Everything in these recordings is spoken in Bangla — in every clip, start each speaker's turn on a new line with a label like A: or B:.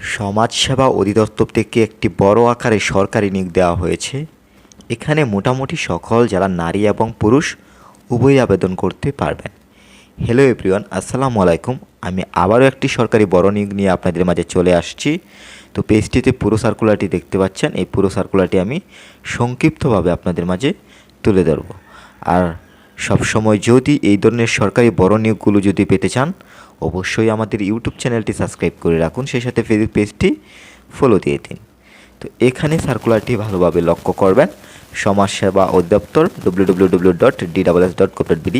A: সমাজসেবা অধিদপ্তর থেকে একটি বড় আকারে সরকারি নিয়োগ দেওয়া হয়েছে। এখানে মোটামুটি সকল যারা নারী এবং পুরুষ উভয়ই আবেদন করতে পারবেন। হ্যালো এভরিওয়ান আসসালামু আলাইকুম। আমি আবারও একটি সরকারি বড় নিয়োগ নিয়ে আপনাদের মাঝে চলে আসছি। তো পেজটিতে পুরো সার্কুলারটি দেখতে পাচ্ছেন। এই পুরো সার্কুলারটি আমি সংক্ষিপ্তভাবে আপনাদের মাঝে তুলে ধরব। আর সবসময় যদি এই ধরনের সরকারি বড় নিয়োগগুলো যদি পেতে চান, অবশ্যই আমাদের ইউটিউব চ্যানেলটি সাবস্ক্রাইব করে রাখুন, সেই সাথে ফেসবুক পেজটি ফলো দিয়ে দিন। তো এখানে সার্কুলারটি ভালোভাবে লক্ষ্য করবেন। সমাজসেবা অধিদপ্তর W W W dot D double S dot কপ ডট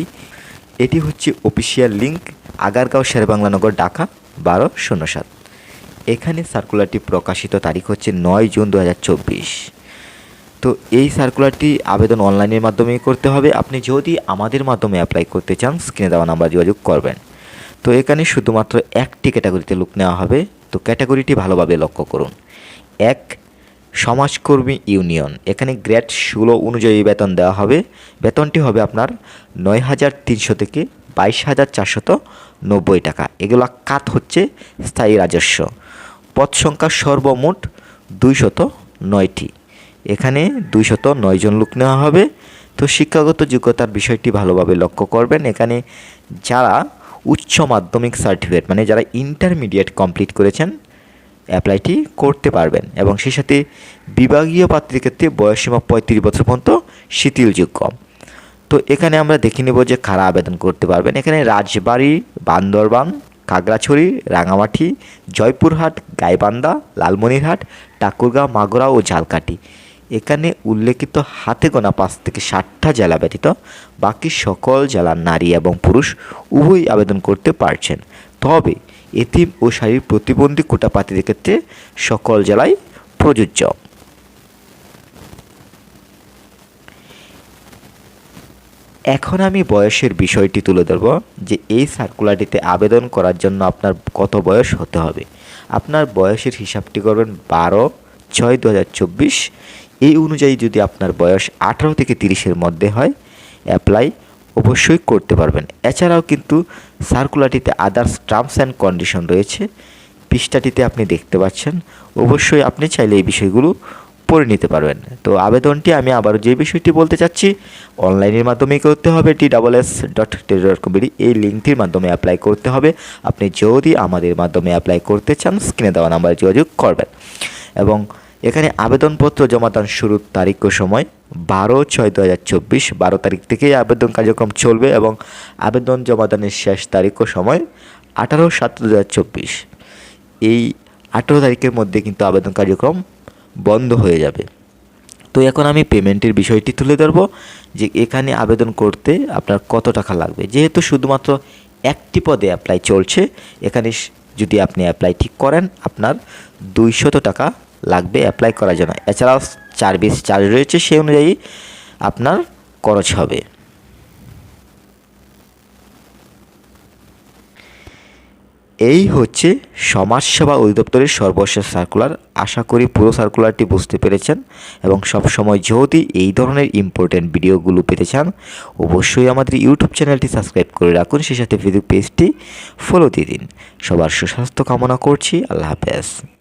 A: এটি হচ্ছে অফিসিয়াল লিঙ্ক আগারগাঁও শেরবাংলানগর, ঢাকা, বারো শূন্য সাত। এখানে সার্কুলারটি প্রকাশিত তারিখ হচ্ছে নয় জুন দু হাজার চব্বিশ। তো এই সার্কুলারটি আবেদন অনলাইনের মাধ্যমেই করতে হবে। আপনি যদি আমাদের মাধ্যমে অ্যাপ্লাই করতে চান স্ক্রিনে দেওয়া নাম্বার যোগাযোগ করবেন। তো এখানে শুধুমাত্র একটি ক্যাটাগরিতে লোক নেওয়া হবে। তো ক্যাটাগরিটি ভালোভাবে লক্ষ্য করুন। এক, সমাজকর্মী ইউনিয়ন। এখানে গ্রেড ষোলো অনুযায়ী বেতন দেওয়া হবে। বেতনটি হবে আপনার নয় হাজার তিনশো থেকে বাইশ হাজার চারশত নব্বই টাকা। এগুলো কাত হচ্ছে স্থায়ী রাজস্ব। পদ সংখ্যা সর্বমোট দুইশত নয়টি। এখানে দুইশত নয় জন লোক নেওয়া হবে। তো শিক্ষাগত যোগ্যতার বিষয়টি ভালোভাবে লক্ষ্য করবেন। এখানে যারা উচ্চ মাধ্যমিক সার্টিফিকেট মানে যারা ইন্টারমিডিয়েট কমপ্লিট করেছেন অ্যাপ্লাইটি করতে পারবেন এবং সেই সাথে বিভাগীয় প্রার্থীর ক্ষেত্রে বয়সসীমা পঁয়ত্রিশ বছর পর্যন্ত শিথিলযোগ্য। তো এখানে আমরা দেখে নেব যে কারা আবেদন করতে পারবেন। এখানে রাজবাড়ি, বান্দরবান, খাগড়াছড়ি, রাঙামাটি, জয়পুরহাট, গাইবান্ধা, লালমনিরহাট ঠাকুরগাঁও মাগুরা ও ঝালকাঠি। এখানে উল্লেখিত হাতে গোনা পাঁচ থেকে ষাটটা জেলা ব্যতীত বাকি সকল জেলার নারী এবং পুরুষ উভয়ই আবেদন করতে পারছেন। তবে এতিম ও শারীরিক প্রতিবন্ধী কোটা ক্ষেত্রে সকল জেলায় প্রযোজ্য। এখন আমি বয়সের বিষয়টি তুলে ধরব যে এই সার্কুলারটিতে আবেদন করার জন্য আপনার কত বয়স হতে হবে। আপনার বয়সের হিসাবটি করবেন বারো ছয় দু এই অনুযায়ী যদি আপনার বয়স আঠারো থেকে তিরিশের মধ্যে হয় অ্যাপ্লাই অবশ্যই করতে পারবেন। এছাড়াও কিন্তু সার্কুলারটিতে আদার্স টার্মস অ্যান্ড কন্ডিশন রয়েছে। পৃষ্ঠাটিতে আপনি দেখতে পাচ্ছেন, অবশ্যই আপনি চাইলে এই বিষয়গুলো পড়ে নিতে পারবেন। তো আবেদনটি আমি আবারও যে বিষয়টি বলতে চাচ্ছি, অনলাইনের মাধ্যমে করতে হবে T double S dot dot comedy এই লিঙ্কটির মাধ্যমে অ্যাপ্লাই করতে হবে। আপনি যদি আমাদের মাধ্যমে অ্যাপ্লাই করতে চান স্ক্রিনে দেওয়া নাম্বারে যোগাযোগ করবেন। এবং এখানে আবেদনপত্র জমা দান শুরুর তারিখ ও সময় বারো ছয় দু হাজার চব্বিশ, বারো তারিখ থেকেই আবেদন কার্যক্রম চলবে এবং আবেদন জমা জমাদানের শেষ তারিখ ও সময় আঠারো সাত দু হাজার চব্বিশ। এই আঠেরো তারিখের মধ্যে কিন্তু আবেদন কার্যক্রম বন্ধ হয়ে যাবে। তো এখন আমি পেমেন্টের বিষয়টি তুলে ধরবো যে এখানে আবেদন করতে আপনার কত টাকা লাগবে। যেহেতু শুধুমাত্র একটি পদে অ্যাপ্লাই চলছে, এখানে যদি আপনি অ্যাপ্লাই ঠিক করেন, আপনার দুইশত টাকা লাগবে অ্যাপ্লাই করার জন্য। এছাড়াও সার্ভিস চার্জ রয়েছে, সেই অনুযায়ী আপনার খরচ হবে। এই হচ্ছে সমাজসেবা অধিদপ্তরের সর্বশেষ সার্কুলার আশা করি পুরো সার্কুলারটি বুঝতে পেরেছেন এবং সবসময় যদি এই ধরনের ইম্পর্টেন্ট ভিডিওগুলো পেতে চান, অবশ্যই আমাদের ইউটিউব চ্যানেলটি সাবস্ক্রাইব করে রাখুন। সেই সাথে ফেসবুক পেজটি ফলো দিয়ে দিন। সবার সুস্বাস্থ্য কামনা করছি। আল্লাহ হাফেজ।